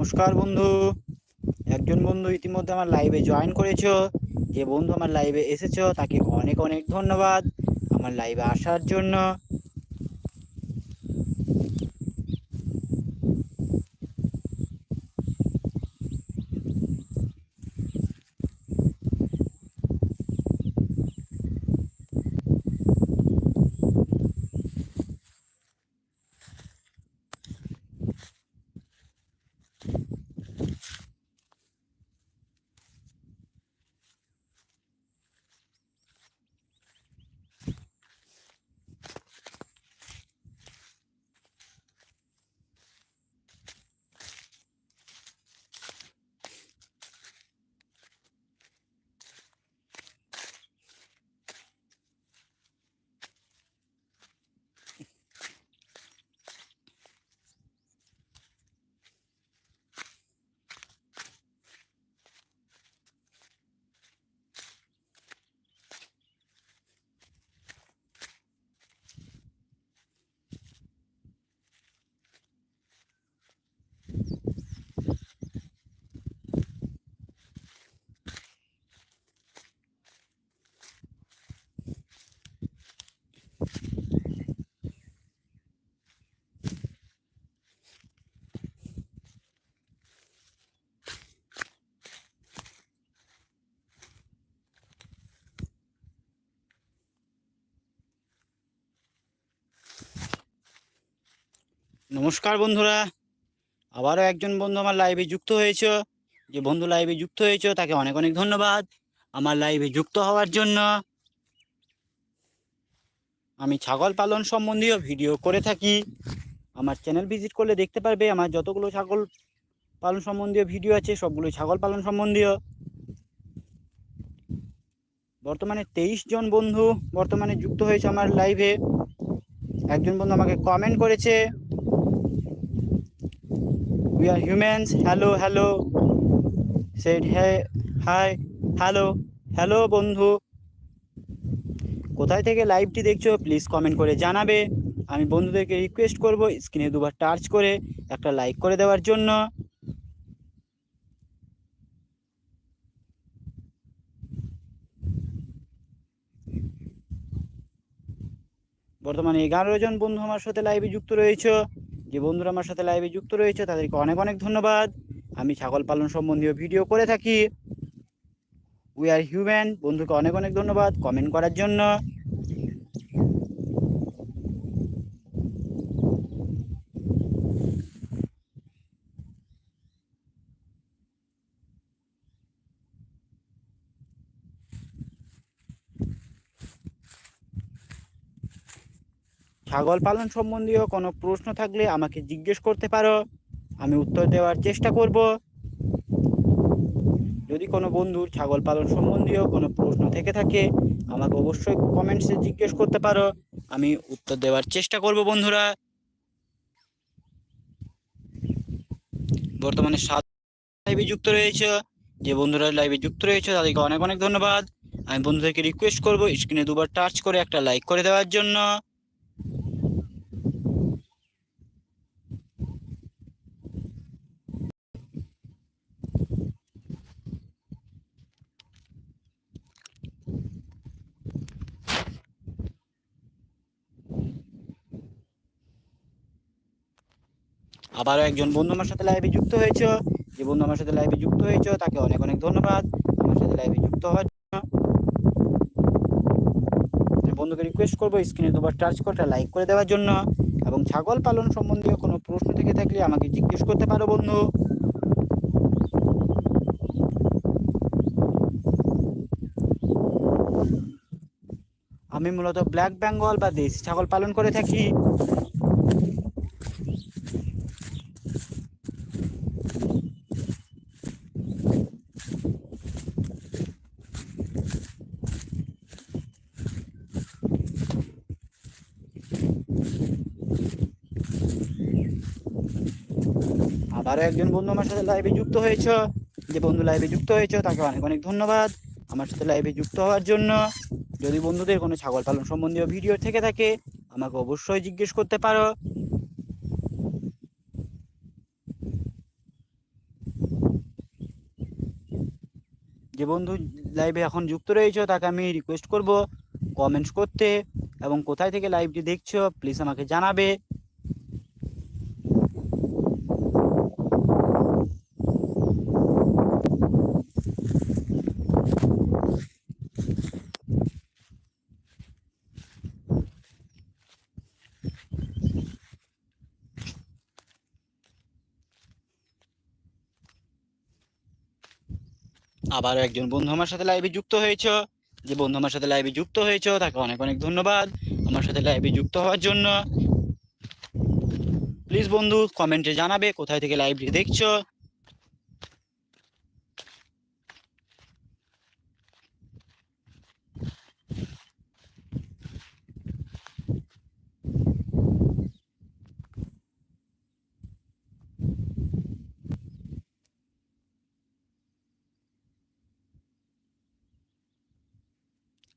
নমস্কার বন্ধু। একজন বন্ধু ইতিমধ্যে আমার লাইভে জয়েন করেছ। যে বন্ধু আমার লাইভে এসেছ, তাকে অনেক অনেক ধন্যবাদ। আমার লাইভে আসার জন্য। নমস্কার বন্ধুরা। আবারও একজন বন্ধু আমার লাইভে যুক্ত হয়েছ। যে বন্ধু লাইভে যুক্ত হয়েছ, তাকে অনেক অনেক ধন্যবাদ আমার লাইভে যুক্ত হওয়ার জন্য। আমি ছাগল পালন সম্বন্ধীয় ভিডিও করে থাকি। আমার চ্যানেল ভিজিট করলে দেখতে পারবে, আমার যতগুলো ছাগল পালন সম্বন্ধীয় ভিডিও আছে, সবগুলো ছাগল পালন সম্বন্ধীয়। বর্তমানে তেইশ জন বন্ধু বর্তমানে যুক্ত হয়েছে আমার লাইভে একজন বন্ধু আমাকে কমেন্ট করেছে। We are humans. Hello hello. Said, hey, hi, hello hello, বন্ধু. কোথায় থেকে লাইভটি দেখছ প্লিজ কমেন্ট করে জানাবে। আমি বন্ধুদেরকে রিকোয়েস্ট করব স্ক্রিনে দুবার টাচ করে একটা লাইক করে দেওয়ার জন্য। বর্তমানে এগারো জন বন্ধু আমার সাথে লাইভে যুক্ত রয়েছে। যে বন্ধুরা আমার সাথে লাইভে যুক্ত রয়েছে, তাদেরকে অনেক অনেক ধন্যবাদ। আমি ছাগল পালন সম্বন্ধীয় ভিডিও করে থাকি। উই আর হিউম্যান বন্ধুকে অনেক অনেক ধন্যবাদ। কমেন্ট করার জন্য। ছাগল পালন সম্বন্ধীয় কোনো প্রশ্ন থাকলে আমাকে জিজ্ঞেস করতে পারো। আমি উত্তর দেওয়ার চেষ্টা করব। যদি কোনো বন্ধুর ছাগল পালন সম্বন্ধীয় কোনো প্রশ্ন থেকে থাকে, আমাকে অবশ্যই কমেন্টসে জিজ্ঞেস করতে পারো। আমি উত্তর দেওয়ার চেষ্টা করব, বন্ধুরা। বর্তমানে সাত লাইভে যুক্ত রয়েছে। যে বন্ধুরা লাইভে যুক্ত রয়েছে, তাদেরকে অনেক অনেক ধন্যবাদ। আমি বন্ধুদেরকে রিকোয়েস্ট করব স্ক্রিনে দুবার টাচ করে একটা লাইক করে দেওয়ার জন্য। আবারও একজন বন্ধু আমার সাথে লাইভে যুক্ত হয়েছে। যে বন্ধু আমার সাথে লাইভে যুক্ত হয়েছে, তাকে অনেক অনেক ধন্যবাদ। আমার সাথে লাইভে যুক্ত হওয়ার জন্য। বন্ধুকে রিকোয়েস্ট করব স্ক্রিনে দুবার টাচ করে লাইক করে দেওয়ার জন্য। এবং ছাগল পালন সম্বন্ধীয় কোনো প্রশ্ন থেকে থাকলে আমাকে জিজ্ঞেস করতে পারো, বন্ধু। আমি মূলত ব্ল্যাক বেঙ্গল বা দেশি ছাগল পালন করে থাকি। আরও একজন বন্ধু আমার সাথে লাইভে যুক্ত হয়েছ। যে বন্ধু লাইভে যুক্ত হয়েছ, তাকে অনেক অনেক ধন্যবাদ। আমার সাথে লাইভে যুক্ত হওয়ার জন্য। যদি বন্ধুদের কোনো ছাগল পালন সম্বন্ধীয় ভিডিও থেকে থাকে, আমাকে অবশ্যই জিজ্ঞেস করতে পারো। যে বন্ধু লাইভে এখন যুক্ত রয়েছে, তাকে আমি রিকোয়েস্ট করব কমেন্টস করতে এবং কোথায় থেকে লাইভটি দেখছ প্লিজ আমাকে জানাবে। আবার একজন বন্ধু আমার সাথে লাইভে যুক্ত হয়েছে। যে বন্ধু আমার সাথে লাইভে যুক্ত হয়েছে, তাকে অনেক অনেক ধন্যবাদ আমার সাথে লাইভে যুক্ত হওয়ার জন্য। প্লিজ বন্ধু কমেন্টে জানাবে, কোথায় থেকে লাইভটি দেখছ?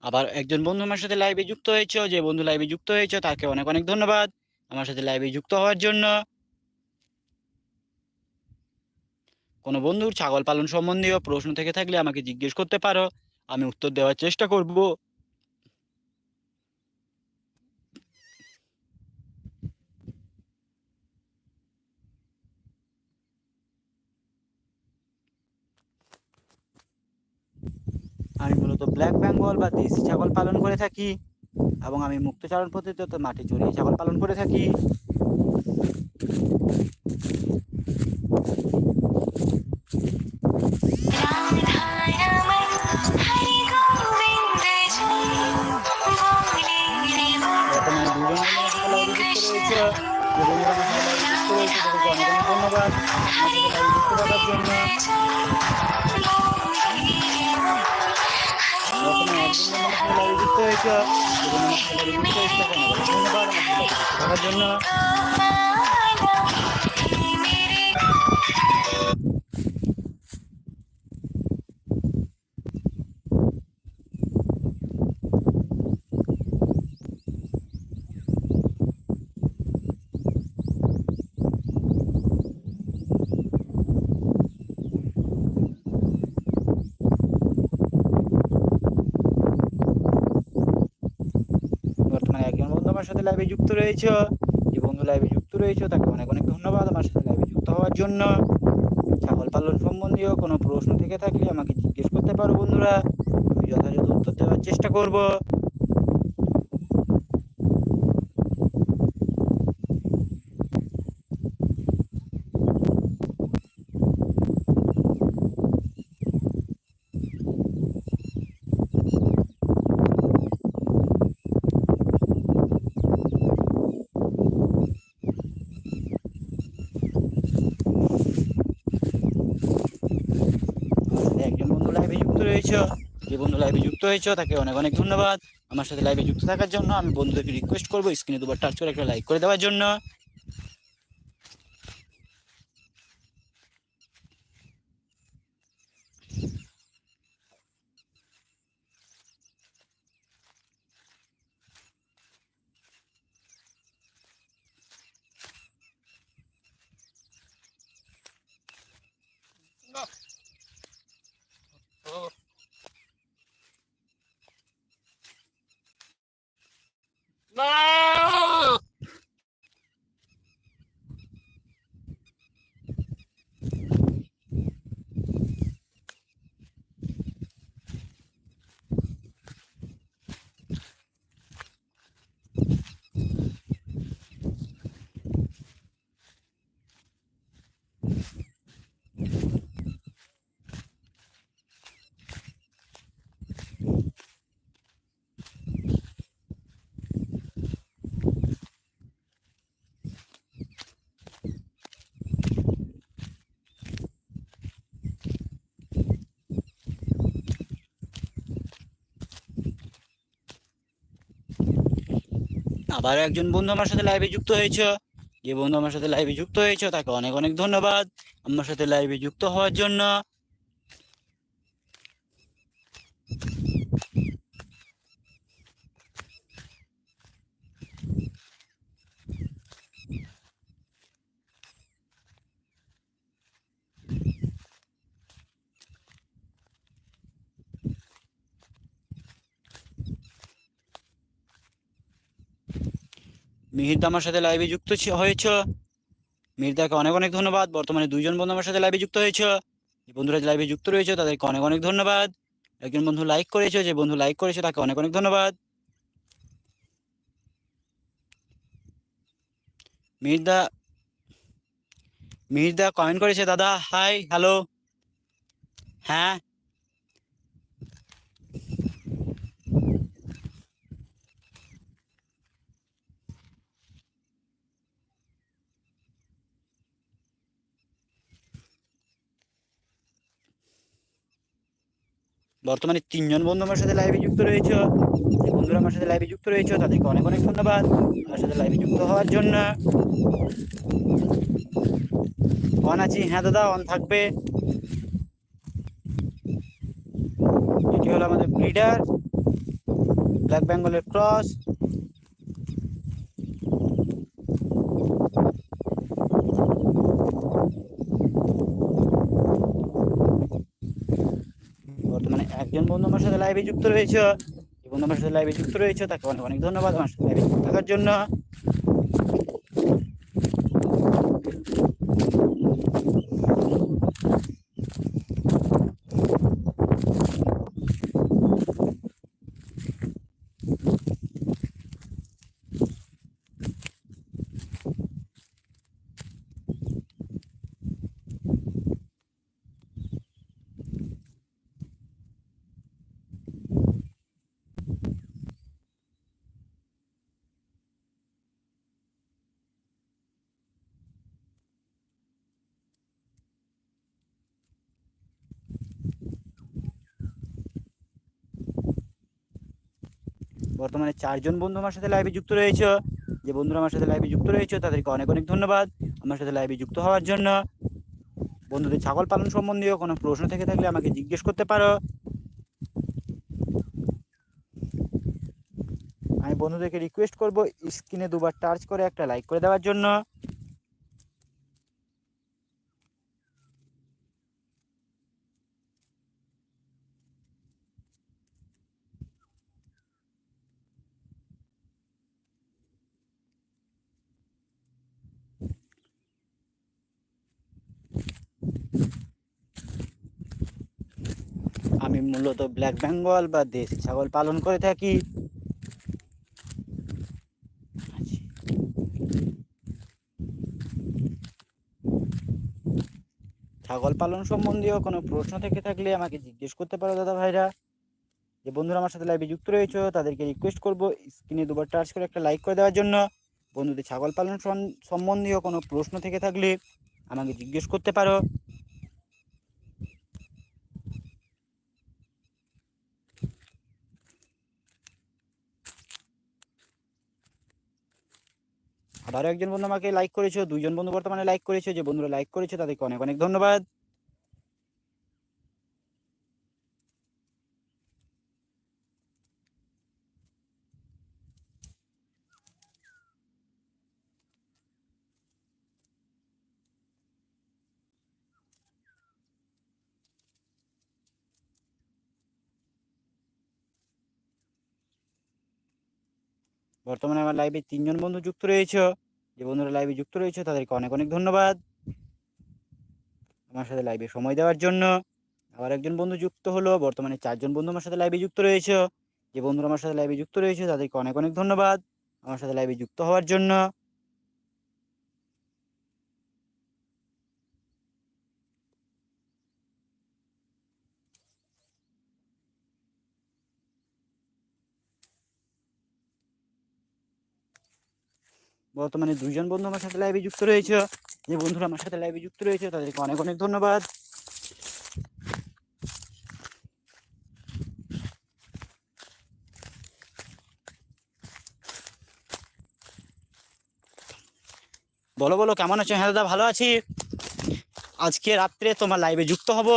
আবার একজন বন্ধু আমার সাথে লাইভে যুক্ত হয়েছে, যে বন্ধু লাইভে যুক্ত হয়েছে, তাকে অনেক অনেক ধন্যবাদ। আমার সাথে লাইভে যুক্ত হওয়ার জন্য। কোনো বন্ধুর ছাগল পালন সম্বন্ধীয় প্রশ্ন থেকে থাকলে আমাকে জিজ্ঞেস করতে পারো। আমি উত্তর দেওয়ার চেষ্টা করব। আমি মূলত ব্ল্যাক বেঙ্গল বা দেশি ছাগল পালন করে থাকি এবং আমি মুক্তচারণ পদ্ধতিতে মাটি চড়িয়ে ছাগল পালন করে থাকি ধন্যবাদ জন্য যুক্ত হয়েছে জন্য বর্তমানে একজন বন্ধু আমার সাথে লাইভে যুক্ত রয়েছ, যে বন্ধু লাইভে যুক্ত রয়েছে, তাকে অনেক অনেক ধন্যবাদ আমার সাথে লাইভে যুক্ত হওয়ার জন্য। ছাগল পালন সম্বন্ধীয় কোনো প্রশ্ন থেকে থাকলে আমাকে জিজ্ঞেস করতে পারো বন্ধুরা। আমি যথাযথ উত্তর দেওয়ার চেষ্টা করব আমার সাথে একজন বন্ধু লাইভে যুক্ত রয়েছে যে বন্ধু লাইভে যুক্ত হয়েছে, তাকে অনেক অনেক ধন্যবাদ। আমার সাথে লাইভে যুক্ত থাকার জন্য আমি বন্ধুদেরকে রিকোয়েস্ট করব স্ক্রিনে দুবার টাচ করে একটা লাইক করে দেওয়ার জন্য। আবার একজন বন্ধু আমার সাথে লাইভে যুক্ত হয়েছে। যে বন্ধু আমার সাথে লাইভে যুক্ত হয়েছে, তাকে অনেক অনেক ধন্যবাদ। আমার সাথে লাইভে যুক্ত হওয়ার জন্য মিহিরদা আমার সাথে লাইভে যুক্ত হয়েছ। মিহিরদাকে অনেক অনেক ধন্যবাদ। বর্তমানে দুইজন বন্ধু আমার সাথে লাইভে যুক্ত হয়েছ। যে বন্ধুরা লাইভে যুক্ত রয়েছে, তাদেরকে অনেক অনেক ধন্যবাদ। একজন বন্ধু লাইক করেছে, যে বন্ধু লাইক করেছে, তাকে অনেক অনেক ধন্যবাদ। মিহিরদা মিহিরদা কমেন্ট করেছে, দাদা হাই হ্যালো হ্যাঁ? বর্তমানে তিনজন বন্ধু আমার সাথে লাইভে যুক্ত রয়েছে। যে বন্ধুরা আমার সাথে লাইভে যুক্ত রয়েছে, তাদেরকে অনেক অনেক ধন্যবাদ। আমার সাথে লাইভে যুক্ত হওয়ার জন্য। অন আছি। হ্যাঁ দাদা অন থাকবে। এটি হলো আমাদের ব্রিডার ব্ল্যাক বেঙ্গলের ক্রস বর্তমানে একজন বন্ধু আমার সাথে লাইভে যুক্ত রয়েছে। বন্ধু আমার সাথে লাইভে যুক্ত রয়েছে, তাকে অনেক অনেক ধন্যবাদ। আমার সাথে লাইভে যুক্ত থাকার জন্য। বর্তমানে চারজন বন্ধু আমার সাথে লাইভে যুক্ত রয়েছে। যে বন্ধুরা আমার সাথে লাইভে যুক্ত রয়েছে, তাদেরকে অনেক অনেক ধন্যবাদ আমার সাথে লাইভে যুক্ত হওয়ার জন্য। বন্ধুদের ছাগল পালন সম্বন্ধীয় কোনো প্রশ্ন থেকে থাকলে আমাকে জিজ্ঞেস করতে পারো। আমি বন্ধুদেরকে রিকোয়েস্ট করব স্ক্রিনে দুবার টার্চ করে একটা লাইক করে দেওয়ার জন্য। আমি মূলত ব্ল্যাক বেঙ্গল বা দেশি ছাগল পালন করে থাকি। ছাগল পালন সম্বন্ধীয় কোনো প্রশ্ন থেকে থাকলে আমাকে জিজ্ঞেস করতে পারো, দাদা ভাইরা। যে বন্ধুরা আমার সাথে লাইভে যুক্ত রয়েছে, তাদেরকে রিকোয়েস্ট করব স্ক্রিনে দুবার টাচ করে একটা লাইক করে দেওয়ার জন্য। বন্ধুদের ছাগল পালন সম্বন্ধীয় কোনো প্রশ্ন থেকে থাকলে আমাকে জিজ্ঞেস করতে পারো। আবারও একজন বন্ধু আমাকে লাইক করেছ, দুইজন বন্ধু বর্তমানে লাইক করেছ, যে বন্ধুরা লাইক করেছ তাদেরকে অনেক অনেক ধন্যবাদ। বর্তমানে আমার লাইভে তিনজন বন্ধু যুক্ত রয়েছে। যে বন্ধুরা লাইভে যুক্ত রয়েছে, তাদেরকে অনেক অনেক ধন্যবাদ। আমার সাথে লাইভে সময় দেওয়ার জন্য। আবার একজন বন্ধু যুক্ত হলো, বর্তমানে চারজন বন্ধু আমার সাথে লাইভে যুক্ত রয়েছে। যে বন্ধুরা আমার সাথে লাইভে যুক্ত রয়েছে, তাদেরকে অনেক অনেক ধন্যবাদ। আমার সাথে লাইভে যুক্ত হওয়ার জন্য। বর্তমানে দুইজন বন্ধু আমার সাথে লাইভে যুক্ত রয়েছে। যে বন্ধুরা আমার সাথে লাইভে যুক্ত রয়েছে, তাদেরকে অনেক অনেক ধন্যবাদ। বলো বলো, কেমন আছো? হ্যাঁ দাদা, ভালো আছি? আজকে রাত্রে তোমার লাইভে যুক্ত হব।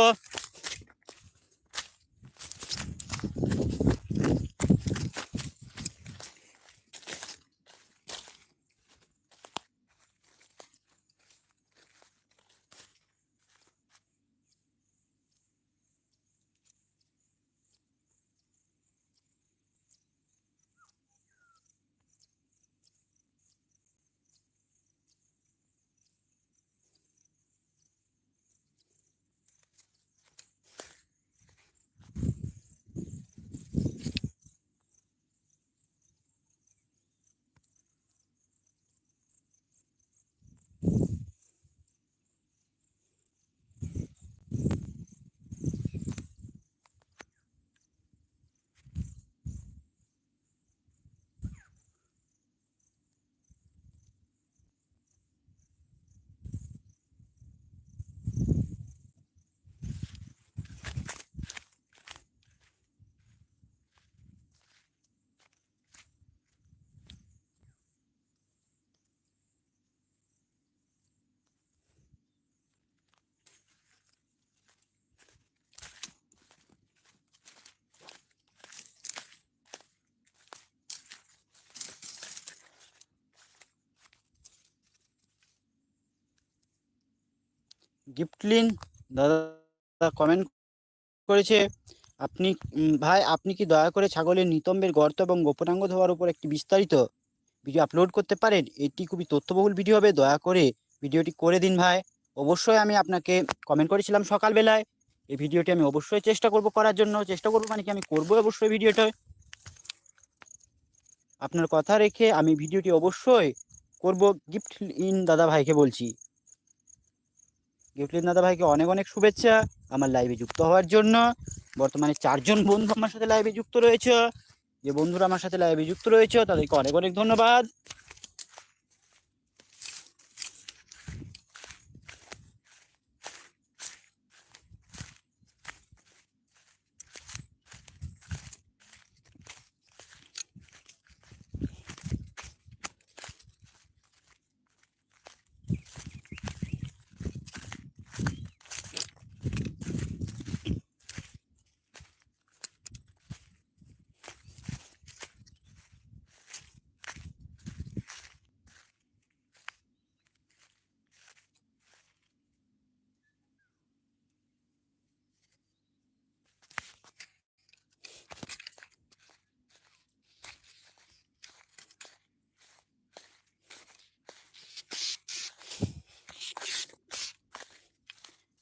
গিফটলিন দাদা কমেন্ট করেছে, আপনি ভাই, আপনি কি দয়া করে ছাগলের নিতম্বের গর্ত এবং গোপনাঙ্গ ধোয়ার উপর একটি বিস্তারিত ভিডিও আপলোড করতে পারেন? এটি খুবই তথ্যবহুল ভিডিও হবে, দয়া করে ভিডিওটি করে দিন ভাই। অবশ্যই আমি আপনাকে কমেন্ট করেছিলাম সকালবেলায়, এই ভিডিওটি আমি অবশ্যই চেষ্টা করব করার জন্য। চেষ্টা করব মানে কি আমি করব অবশ্যই ভিডিওটা আপনার কথা রেখে আমি ভিডিওটি অবশ্যই করব। গিফট ইন দাদা ভাইকে বলছি। গিফট ইন দাদা ভাইকে অনেক অনেক শুভেচ্ছা। আমার লাইভে যুক্ত হওয়ার জন্য। বর্তমানে চারজন বন্ধু আমার সাথে লাইভে যুক্ত রয়েছে। যে বন্ধুরা আমার সাথে লাইভে যুক্ত রয়েছে, তাদেরকে অনেক অনেক ধন্যবাদ।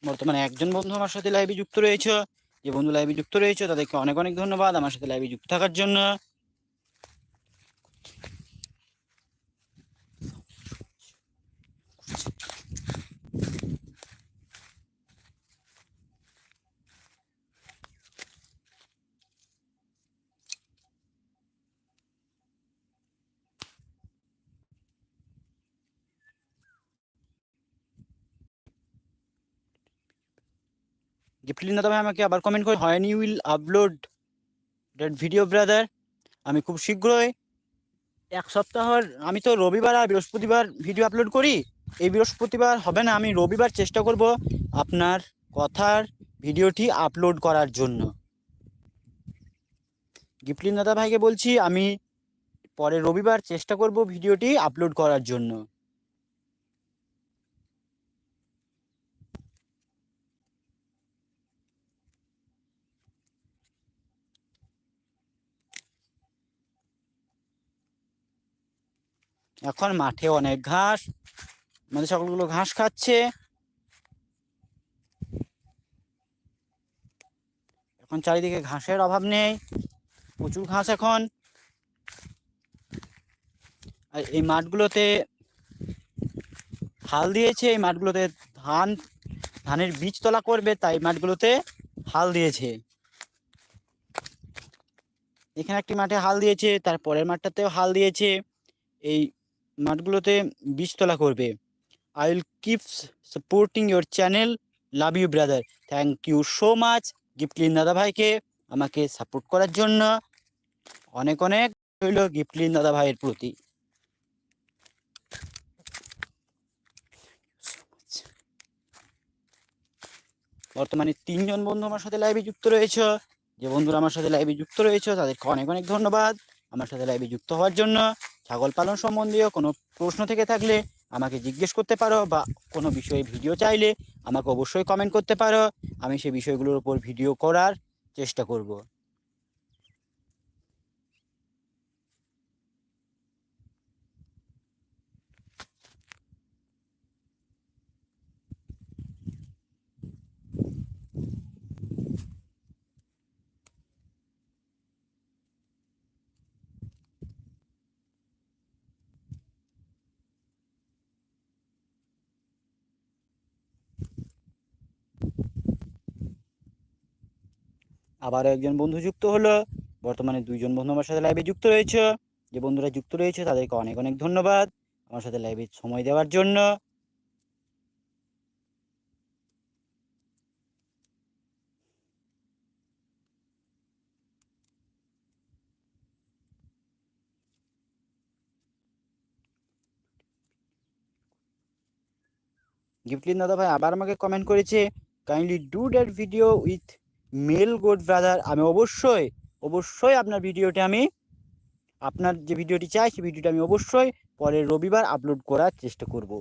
বর্তমানে একজন বন্ধু আমার সাথে লাইভে যুক্ত রয়েছে, যে বন্ধু লাইভে যুক্ত রয়েছে, তাদেরকে অনেক অনেক ধন্যবাদ, আমার সাথে লাইভে যুক্ত থাকার জন্য। গিফটলিনা তবে আমাকে আবার কমেন্ট করে হয় you will upload that video brother আমি খুব শীঘ্রই এক সপ্তাহর, আমি তো রবিবার আর বৃহস্পতিবার ভিডিও আপলোড করি। এই বৃহস্পতিবার হবে না, আমি রবিবার চেষ্টা করব আপনার কথার ভিডিওটি আপলোড করার জন্য। গিফটলিন দাদা ভাইকে বলছি, আমি পরে রবিবার চেষ্টা করব ভিডিওটি আপলোড করার জন্য। এখন মাঠে অনেক ঘাস। আমাদের সকলগুলো ঘাস খাচ্ছে। এখন চারিদিকে ঘাসের অভাব নেই। প্রচুর ঘাস এখন। আর এই মাঠগুলোতে হাল দিয়েছে। এই মাঠগুলোতে ধান, ধানের বীজ তোলা করবে, তাই মাঠগুলোতে হাল দিয়েছে। এখানে একটি মাঠে হাল দিয়েছে, তার পরের মাঠটাতেও হাল দিয়েছে। এই মাঠগুলোতে বীজতলা করবে। I will keep supporting your channel love you brother thank you so much গিফটলিন দাদা ভাইকে আমাকে সাপোর্ট করার জন্য। অনেক অনেক রইল গিফটলিন দাদা ভাইয়ের প্রতি। বর্তমানে তিনজন বন্ধু আমার সাথে লাইভে যুক্ত রয়েছে। যে বন্ধুরা আমার সাথে লাইভে যুক্ত রয়েছে, তাদেরকে অনেক অনেক ধন্যবাদ। আমার সাথে লাইভে যুক্ত হওয়ার জন্য। ছাগল পালন সম্বন্ধীয় কোনো প্রশ্ন থেকে থাকলে আমাকে জিজ্ঞেস করতে পারো বা কোনো বিষয়ে ভিডিও চাইলে আমাকে অবশ্যই কমেন্ট করতে পারো। আমি সেই বিষয়গুলোর উপর ভিডিও করার চেষ্টা করব। আবারও একজন বন্ধু যুক্ত হলো। বর্তমানে দুইজন বন্ধু আমার সাথে লাইভে যুক্ত রয়েছে। যে বন্ধুরা যুক্ত রয়েছে, তাদেরকে অনেক অনেক ধন্যবাদ আমার সাথে লাইভে সময় দেওয়ার জন্য। গিফটলিন দাদা ভাই আবার আমাকে কমেন্ট করেছে kindly do that video with male goat brother, আমি অবশ্যই অবশ্যই আপনার ভিডিওটি আমি, আপনার যে ভিডিওটি চাই, সেই ভিডিওটি আমি অবশ্যই পরের রবিবার আপলোড করার চেষ্টা করব।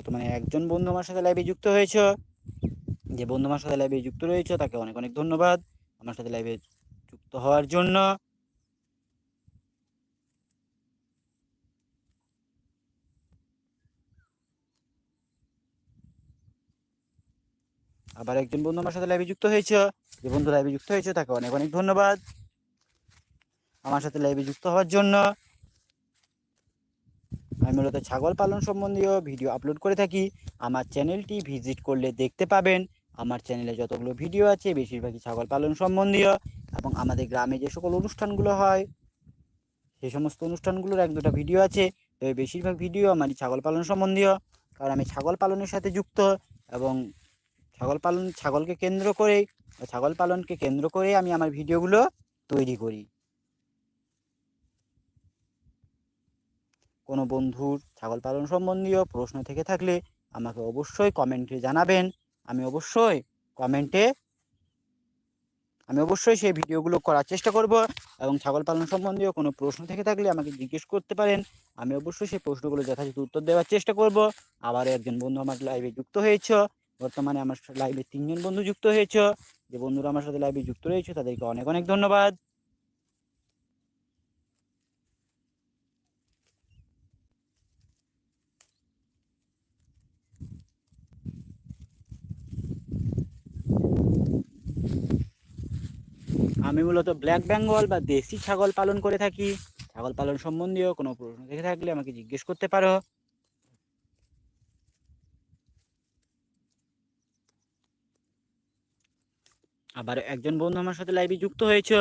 বর্তমানে একজন বন্ধু আমার সাথে লাইভে যুক্ত হয়েছ। যে বন্ধু আমার সাথে লাইভে যুক্ত রয়েছে, তাকে অনেক অনেক ধন্যবাদ আমার সাথে লাইভে যুক্ত হওয়ার জন্য। আবার একজন বন্ধু আমার সাথে লাইভে যুক্ত হয়েছে। যে বন্ধু লাইভে যুক্ত হয়েছে, তাকে অনেক অনেক ধন্যবাদ আমার সাথে লাইভে যুক্ত হওয়ার জন্য। আমি মূলত ছাগল পালন সম্বন্ধীয় ভিডিও আপলোড করে থাকি। আমার চ্যানেলটি ভিজিট করলে দেখতে পাবেন। আমার চ্যানেলে যতগুলো ভিডিও আছে, বেশিরভাগই ছাগল পালন সম্বন্ধীয় এবং আমাদের গ্রামে যে সকল অনুষ্ঠানগুলো হয় সেই সমস্ত অনুষ্ঠানগুলোর এক দুটো ভিডিও আছে। তবে বেশিরভাগ ভিডিও আমারই ছাগল পালন সম্বন্ধীয়। কারণ আমি ছাগল পালনের সাথে যুক্ত এবং ছাগল পালন, ছাগলকে কেন্দ্র করে, ছাগল পালনকে কেন্দ্র করে আমি আমার ভিডিওগুলো তৈরি করি। কোনো বন্ধুর ছাগল পালন সম্বন্ধীয় প্রশ্ন থেকে থাকলে আমাকে অবশ্যই কমেন্টে জানাবেন। আমি অবশ্যই কমেন্টে, আমি অবশ্যই সেই ভিডিওগুলো করার চেষ্টা করব এবং ছাগল পালন সম্বন্ধীয় কোনো প্রশ্ন থেকে থাকলে আমাকে জিজ্ঞেস করতে পারেন। আমি অবশ্যই সেই প্রশ্নগুলো যথাযথ উত্তর দেওয়ার চেষ্টা করব। আবার একজন বন্ধু আমার লাইভে যুক্ত হয়েছে, বর্তমানে আমার লাইভে তিনজন বন্ধু যুক্ত হয়েছে। যে বন্ধুরা আমার সাথে লাইভে যুক্ত রয়েছে তাদেরকে অনেক অনেক ধন্যবাদ। আমি মূলত ব্ল্যাক বেঙ্গল বা দেশি ছাগল পালন করে থাকি। ছাগল পালন সম্বন্ধীয় কোনো প্রশ্ন থেকে থাকলে আমাকে জিজ্ঞেস করতে পারো। আবার একজন বন্ধু আমার সাথে লাইভে যুক্ত হয়েছে।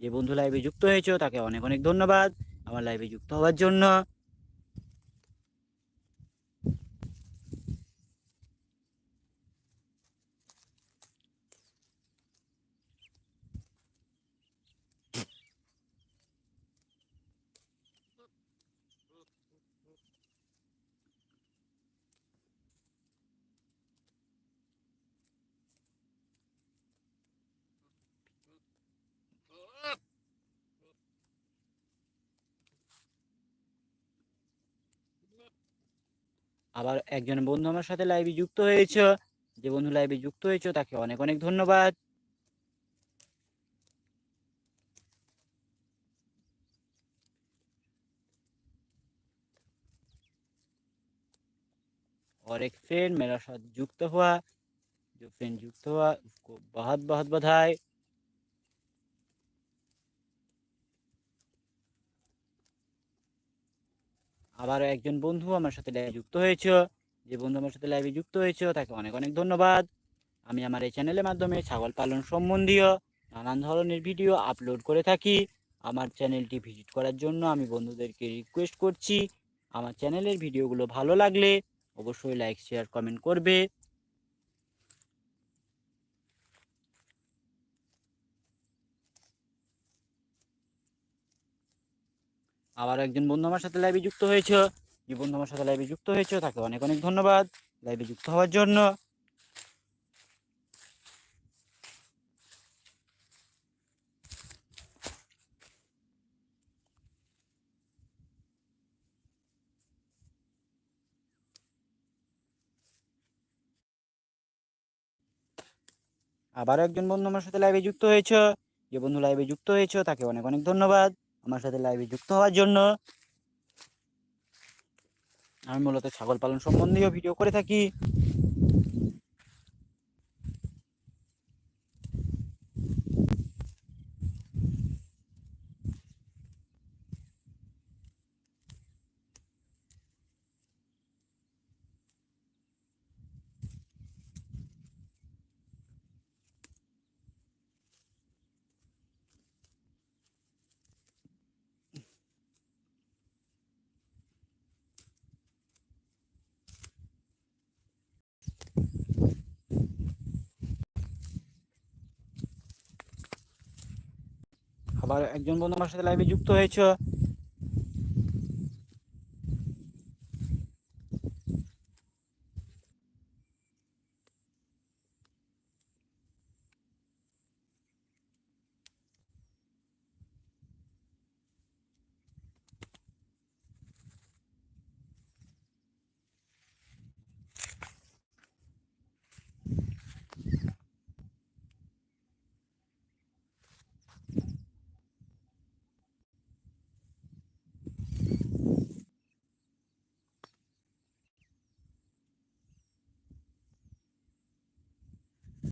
যে বন্ধু লাইভে যুক্ত হয়েছে তাকে অনেক অনেক ধন্যবাদ। আমার লাইভে যুক্ত হওয়ার জন্য আবার একজন বন্ধু আমার সাথে লাইভে যুক্ত হয়েছে যে বন্ধু লাইভে যুক্ত হয়েছে তাকে অনেক অনেক ধন্যবাদ और एक फ्रेंड मेरा साथ युक्त हुआ जो फ्रेंड युक्त हुआ उसको बहुत बहुत बधाई আবারও একজন বন্ধু আমার সাথে লাইভে যুক্ত হয়েছে যে বন্ধু আমার সাথে লাইভে যুক্ত হয়েছে, তাকে অনেক অনেক ধন্যবাদ। আমি আমার এই চ্যানেলের মাধ্যমে ছাগল পালন সম্বন্ধীয় নানান ধরনের ভিডিও আপলোড করে থাকি। আমার চ্যানেলটি ভিজিট করার জন্য আমি বন্ধুদেরকে রিকোয়েস্ট করছি। আমার চ্যানেলের ভিডিওগুলো ভালো লাগলে অবশ্যই লাইক শেয়ার কমেন্ট করবে। আবার একজন বন্ধু আমার সাথে লাইভে যুক্ত হয়েছে যে বন্ধু আমার সাথে লাইভে যুক্ত হয়েছে, তাকে অনেক অনেক ধন্যবাদ। লাইভে যুক্ত হওয়ার জন্য। আবার একজন বন্ধু আমার সাথে লাইভে যুক্ত হয়েছে। যে বন্ধু লাইভে যুক্ত হয়েছে, তাকে অনেক অনেক ধন্যবাদ। আমার সাথে লাইভে যুক্ত হওয়ার জন্য। আমি মূলত ছাগল পালন সম্বন্ধীয় ভিডিও করে থাকি। আবার একজন বন্ধু আমার সাথে লাইভে যুক্ত হয়েছে।